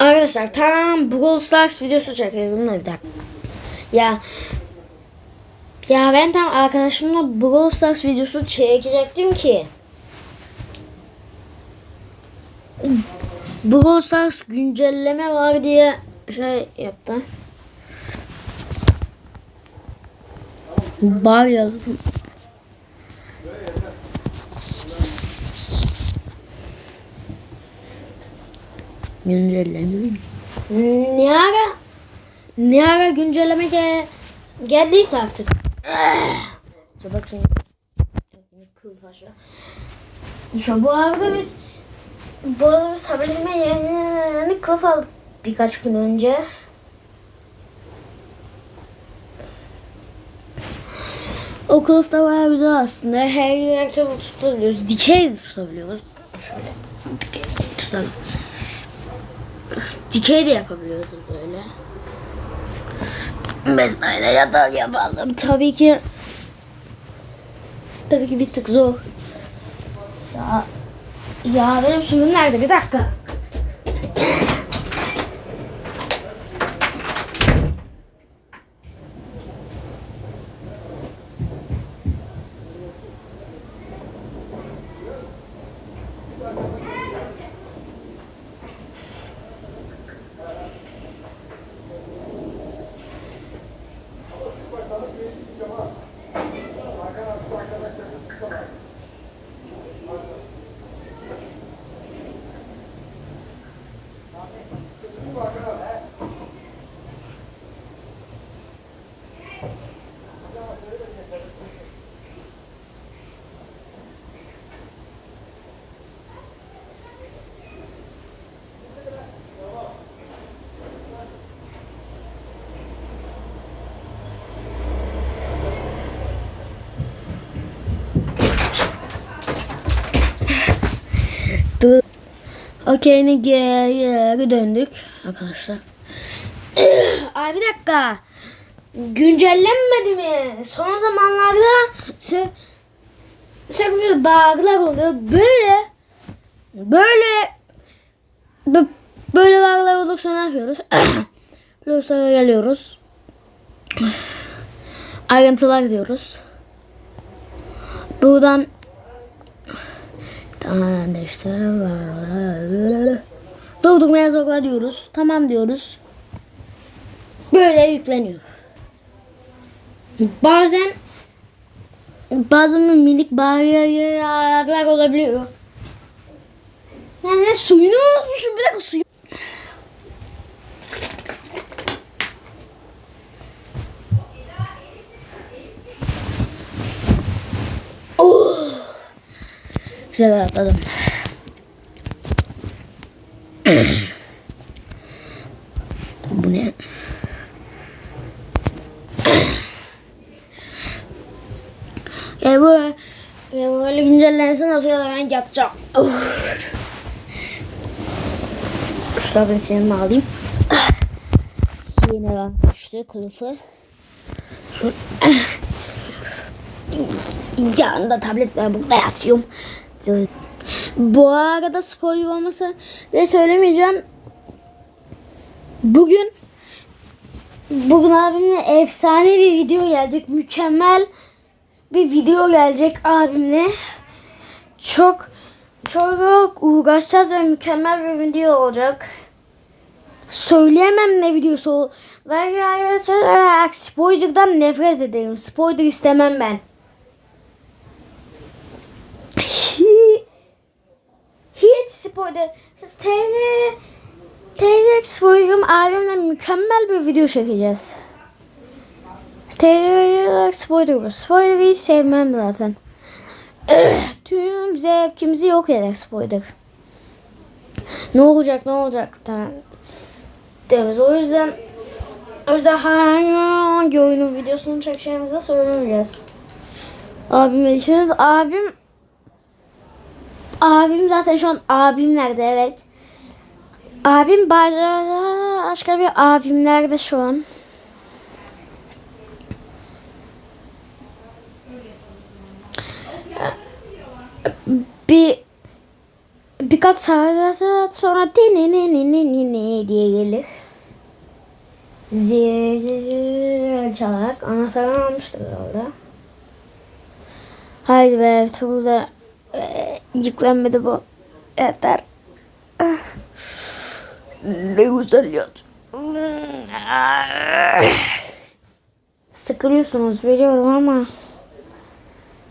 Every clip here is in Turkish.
Arkadaşlar tamam Brawl Stars videosu çekiyordum da bir dakika. Ya ya ben tam arkadaşımla Brawl Stars videosu çekecektim ki. Brawl Stars güncelleme var diye şey yaptı. Bar yazdım. Güncelleme. Ne ara ne ara güncelleme ge, geldiyse artık. Dur bakayım. Kıl faşa. Şu bu arada biz bu arada biz haberime yeni, yeni kılıf aldık birkaç gün önce. O kılıf da bayağı güzel aslında. Her yerde tutabiliyoruz. Dikey tutabiliyoruz. Şöyle dikey tutalım. Dikey de yapabiliyoruz böyle. Mesela ya da yapalım. Tabii ki tabii ki bir tık zor. Ya, ya benim suyum nerede? Bir dakika. Dur. Okey ne geri döndük arkadaşlar. Ay bir dakika. Güncellenmedi mi? Son zamanlarda sürekli bug'lar oluyor. Böyle böyle bö- böyle bug'lar olursa ne yapıyoruz? Los'a geliyoruz. Ayrıntılar diyoruz. Buradan Tamam değiştirelim. Yazıkla diyoruz. Tamam diyoruz. Böyle yükleniyor. Bazen bazen minik bariyerler olabiliyor. Yani suyunu unutmuşum. Bir dakika suyu. Oh. Güzel rahatladım. Bu ne? Ya bu ya böyle güncellensin sırada ben yatacağım. Şu tabletimi alayım. Yine var işte kılıfı. Şu yanında tablet var burada yatıyorum. Bu arada spoiler olması de söylemeyeceğim. Bugün bugün abimle efsane bir video gelecek. Mükemmel bir video gelecek abimle. Çok çok uğraşacağız ve mükemmel bir video olacak. Söyleyemem ne videosu ol. Arkadaşlar spoiler'dan nefret ederim. Spoiler istemem ben. Hi- Hiç spoiler. TR TR spoiler'ım abimle mükemmel bir video çekeceğiz. TR spoiler bu. Spoiler'ı sevmem zaten. Tüm zevkimizi yok eder spoiler. Ne olacak ne olacak tamam. Deriz. O yüzden o yüzden hangi oyunun videosunu çekeceğimizi söylemeyeceğiz. Abimle işimiz. Abim Abim zaten şu an abimlerde evet. Abim başka bir abimlerde şu an. Saat saat sonra ne ne ne ne ne ne diye gelir. Zil çalarak anahtarı almıştır orada. Haydi be burada e, yıklanmadı bu. Yeter. Ah. Ne güzel yat. Sıkılıyorsunuz biliyorum ama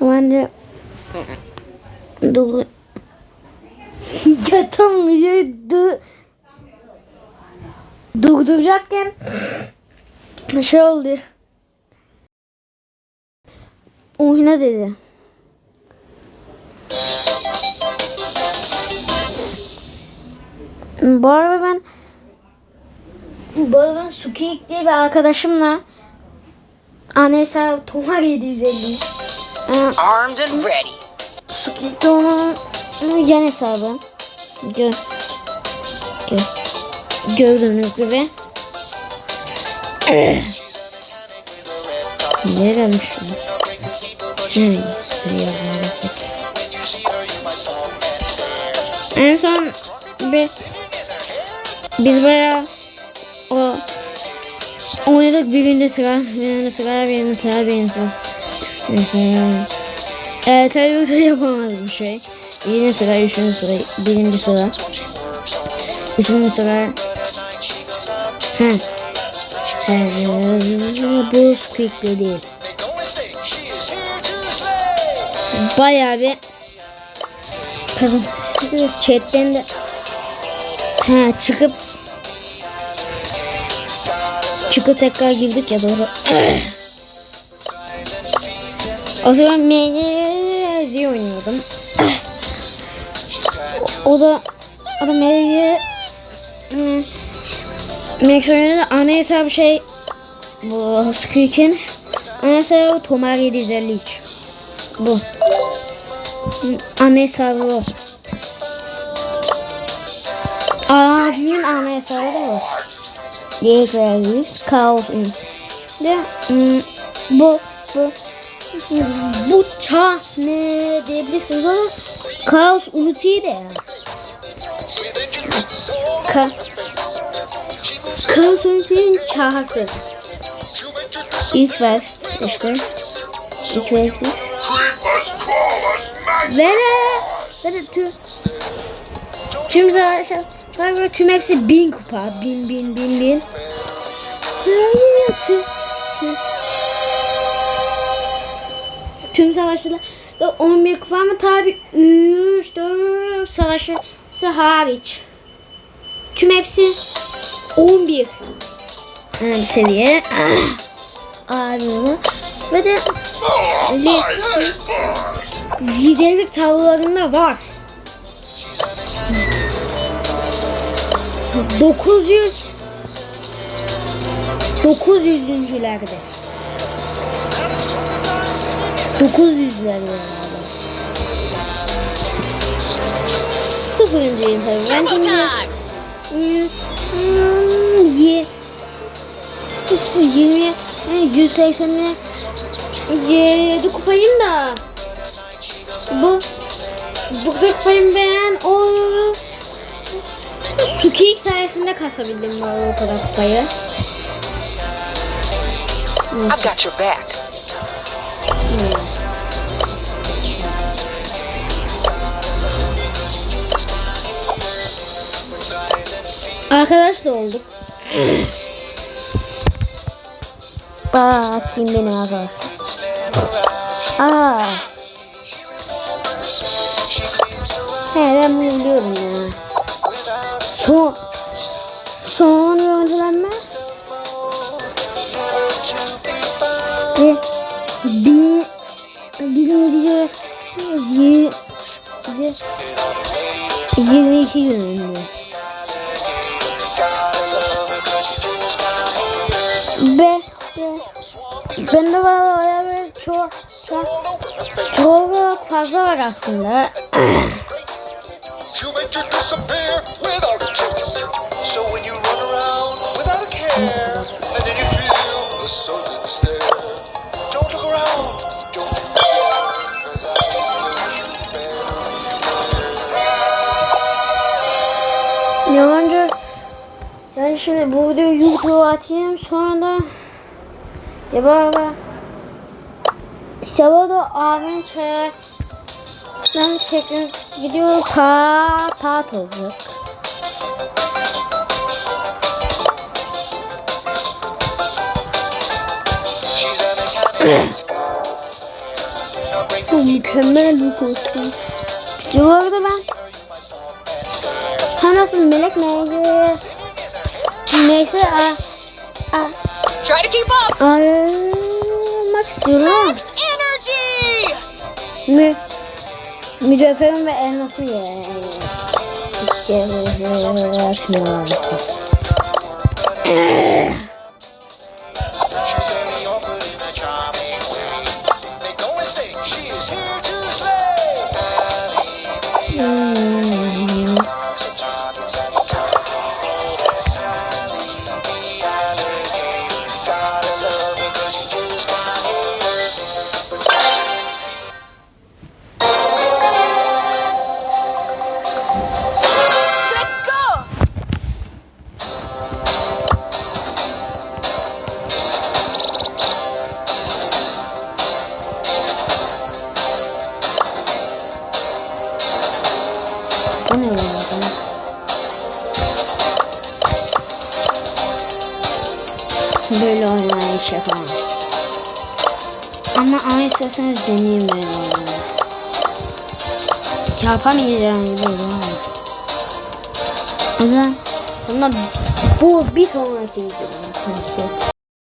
bence dolu tam videoyu du durduracakken şey oldu. Oyna dedi. Bu arada ben bu arada ben Sukiyik diye bir arkadaşımla Anesa Tomar 750 ee, Armed and ready. Sukiyik'te onun yan hesabı. Gö Gö Gördüğünüz gibi. Gelmiş şu? Hmm. nereye gelmiştik? En son bir biz bayağı o oynadık bir günde sıra günde sıra bir sıra bir sıra mesela ee, tabii yapamadım bir şey birinci sıra üçüncü sıra birinci sıra üçüncü sıra hı bu Squeak'le değil bayağı bir kadın chatten de ha çıkıp çıkıp tekrar girdik ya doğru. o zaman MGZ oynuyordum. O, da o da MGZ Max oynadı. Ana hesabı şey bu Squeak'in ana hesabı Tomar 753. Bu. Ana hesabı o. Abimin ana hesabı da var. Direkt veririz. Kaos oyun. De, hmm, bu bu bu ça ne diyebilirsiniz ona kaos unutuyor da ya. Ka unutuyorun çahası. İlk verst işte. İlk mag- Ve de ve de tüm tüm savaşlar tüm hepsi bin kupa. Bin bin bin bin. Tüm, tüm, tüm savaşçılar da 11 kupa ama tabi 3 4 savaşçısı hariç. Tüm hepsi 11 yani seviye. Abi ve de li- liderlik tavırlarında var. 900 900'üncülerde. 900'lerde herhalde. Sıfırıncıyım tabii. Ben şimdi 20 180'e 7 kupayım da bu bu da kupayım ben o Suki sayesinde kasabildim bu o kadar kupayı. I've Neyse. got your back. Arkadaş da olduk. Aa, kim benim arkadaş? Aa. He ben bunu biliyorum ya. Son son görüntülenme ve bin bin yedi yüz yirmi iki gün dare, 'cause I will you bear. Yabancı yani şimdi bu videoyu YouTube'a atayım sonra da ya baba sabah da abim çaya ben çektiğim video pa pat olacak. Bu mükemmel bir kostüm. Bu arada ben ha nasıl melek mi? Neyse a, a, Try to keep up. aramak istiyorum! Mü, mücevherim ve elmasımı ye. Mücevher atmıyor maalesef. Böyle oynayış yapamam. Ama ama isterseniz deneyeyim böyle oynamayı. Yapamayacağım biliyorum ama. O zaman ama bu bir sonraki videonun konusu.